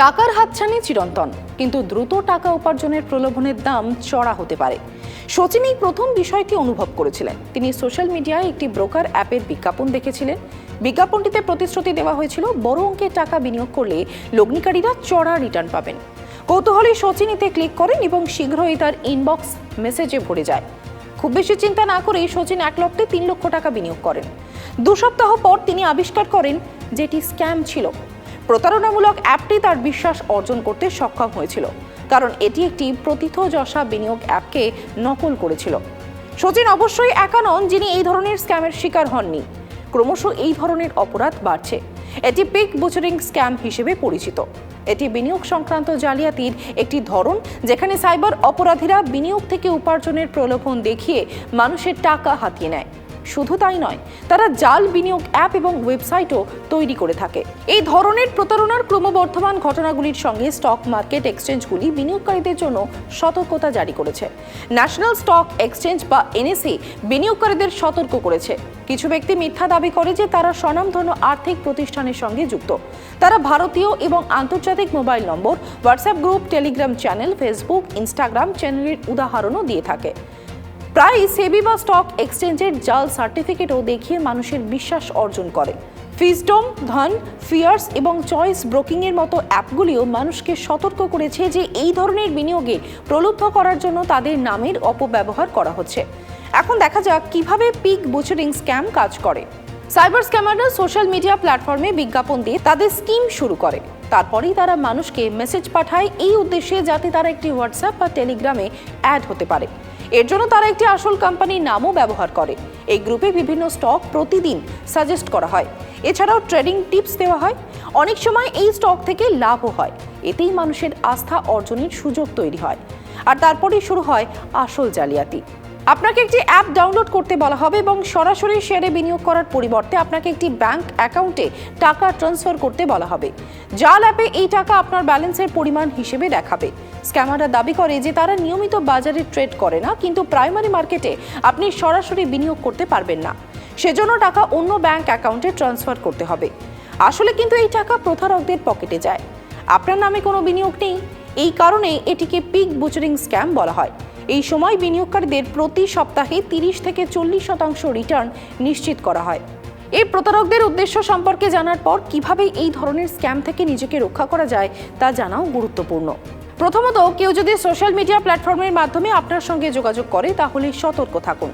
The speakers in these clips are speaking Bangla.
টাকার হাতছানি চিরন্তন, কিন্তু দ্রুত টাকা উপার্জনের প্রলোভনের দাম চড়া হতে পারে। সচিন এই প্রথম বিষয়টি অনুভব করেছিলেন। তিনি সোশ্যাল মিডিয়ায় একটি ব্রোকার অ্যাপের বিজ্ঞাপন দেখেছিলেন। বিজ্ঞাপনটিতে প্রতিশ্রুতি দেওয়া হয়েছিল, বড় অঙ্কের টাকা বিনিয়োগ করলে লগ্নিকারীরা চড়া রিটার্ন পাবেন। কৌতূহলী সচিনীতে ক্লিক করেন এবং শীঘ্রই তার ইনবক্স মেসেজে ভরে যায়। খুব বেশি চিন্তা না করেই সচিন এক লক্ষে তিন লক্ষ টাকা বিনিয়োগ করেন। দু সপ্তাহ পর তিনি আবিষ্কার করেন যেটি স্ক্যাম ছিল। প্রতারণামূলক অ্যাপটি তার বিশ্বাস অর্জন করতে সক্ষম হয়েছিল, কারণ এটি একটি প্রথিতযশা বিনিয়োগ অ্যাপকে নকল করেছিল। সচিন অবশ্যই একা নন যিনি এই ধরনের স্ক্যামের শিকার হননি। ক্রমশ এই ধরনের অপরাধ বাড়ছে। এটি পিক বুচারিং স্ক্যাম হিসেবে পরিচিত। এটি বিনিয়োগ সংক্রান্ত জালিয়াতির একটি ধরন, যেখানে সাইবার অপরাধীরা বিনিয়োগ থেকে উপার্জনের প্রলোভন দেখিয়ে মানুষের টাকা হাতিয়ে নেয়। শুধু তাই নয়, তারা জাল বিনিয়োগ অ্যাপ এবং ওয়েবসাইটও তৈরি করে থাকে। এই ধরনের প্রতারণার ক্রমবর্ধমান ঘটনাগুলির সঙ্গে স্টক মার্কেট এক্সচেঞ্জগুলি বিনিয়োগকারীদের জন্য সতর্কতা জারি করেছে। ন্যাশনাল স্টক এক্সচেঞ্জ বা এনএসএ বিনিয়োগকারীদের সতর্ক করেছে। কিছু ব্যক্তি মিথ্যা দাবি করে যে তারা স্বনামধন্য আর্থিক প্রতিষ্ঠানের সঙ্গে যুক্ত। তারা ভারতীয় এবং আন্তর্জাতিক mobile number, WhatsApp group, Telegram channel, Facebook, Instagram চ্যানেলের উদাহরণও দিয়ে থাকে। প্রায় সেবি বা স্টক এক্সচেঞ্জের জাল সার্টিফিকেটও দেখিয়ে মানুষের বিশ্বাস অর্জন করে। ফিজডম, ধন, ফিয়ার্স এবং চয়েস ব্রোকিংয়ের মতো অ্যাপগুলিও মানুষকে সতর্ক করেছে যে এই ধরনের বিনিয়োগে প্রলুব্ধ করার জন্য তাদের নামের অপব্যবহার করা হচ্ছে। এখন দেখা যাক কীভাবে পিক বুচারিং স্ক্যাম কাজ করে। সাইবার স্ক্যামাররা সোশ্যাল মিডিয়া প্ল্যাটফর্মে বিজ্ঞাপন দিয়ে তাদের স্কিম শুরু করে। তারপরেই তারা মানুষকে মেসেজ পাঠায় এই উদ্দেশ্যে যাতে তারা একটি হোয়াটসঅ্যাপ বা টেলিগ্রামে অ্যাড হতে পারে। এর জন্য তারা একটি আসল কোম্পানির নামও ব্যবহার করে। এই গ্রুপে বিভিন্ন স্টক প্রতিদিন সাজেস্ট করা হয়। এছাড়াও ট্রেডিং টিপস দেওয়া হয়। অনেক সময় এই স্টক থেকে লাভও হয়। এতেই মানুষের আস্থা অর্জনের সুযোগ তৈরি হয়। আর তারপরেই শুরু হয় আসল জালিয়াতি। আপনাকে একটি অ্যাপ ডাউনলোড করতে বলা হবে এবং সরাসরি শেয়ারে বিনিয়োগ করার পরিবর্তে আপনাকে একটি ব্যাংক অ্যাকাউন্টে টাকা ট্রান্সফার করতে বলা হবে। জাল অ্যাপে এই টাকা আপনার ব্যালেন্সের পরিমাণ হিসেবে দেখাবে। স্ক্যামাররা দাবি করে যে তারা নিয়মিত বাজারে ট্রেড করে না, কিন্তু প্রাইমারি মার্কেটে আপনি সরাসরি বিনিয়োগ করতে পারবেন না। সেজন্য টাকা অন্য ব্যাংক অ্যাকাউন্টে ট্রান্সফার করতে হবে। আসলে কিন্তু এই টাকা প্রতারকদের পকেটে যায়। আপনার নামে কোনো বিনিয়োগ নেই। এই কারণে এটিকে পিক বুচারিং স্ক্যাম বলা হয়। এই সময় বিনিয়োগকারীদের প্রতি সপ্তাহে তিরিশ থেকে চল্লিশ শতাংশ রিটার্ন নিশ্চিত করা হয়। এই প্রতারকদের উদ্দেশ্য সম্পর্কে জানার পর কীভাবে এই ধরনের স্ক্যাম থেকে নিজেকে রক্ষা করা যায় তা জানাও গুরুত্বপূর্ণ। প্রথমত, কেউ যদি সোশ্যাল মিডিয়া প্ল্যাটফর্মের মাধ্যমে আপনার সঙ্গে যোগাযোগ করে, তাহলে সতর্ক থাকুন।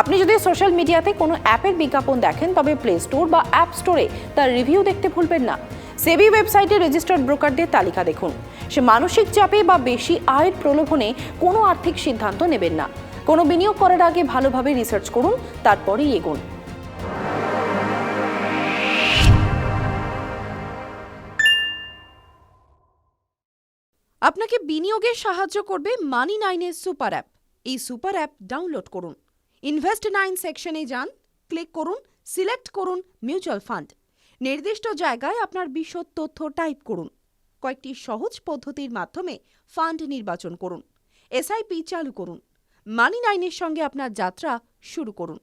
আপনি যদি সোশ্যাল মিডিয়াতে কোনো অ্যাপের বিজ্ঞাপন দেখেন, তবে প্লে স্টোর বা অ্যাপ স্টোরে তার রিভিউ দেখতে ভুলবেন না। সেবি ওয়েবসাইটে রেজিস্টার্ড ব্রোকারদের তালিকা দেখুন। সে মানসিক চাপে বা বেশি আয়ের প্রলোভনে কোনো আর্থিক সিদ্ধান্ত নেবেন না। কোনো বিনিয়োগ করার আগে ভালোভাবে রিসার্চ করুন, তারপরেই এগুন। আপনাকে বিনিয়োগে সাহায্য করবে মানি নাইনের সুপার অ্যাপ। এই সুপার অ্যাপ ডাউনলোড করুন। ইনভেস্ট নাইন সেকশনে যান, ক্লিক করুন, সিলেক্ট করুন মিউচুয়াল ফান্ড। নির্দিষ্ট জায়গায় আপনার বিশদ তথ্য টাইপ করুন। কয়েকটি সহজ পদ্ধতির মাধ্যমে ফান্ড নির্বাচন করুন। এসআইপি চালু করুন। মানি নাইনের সঙ্গে আপনার যাত্রা শুরু করুন।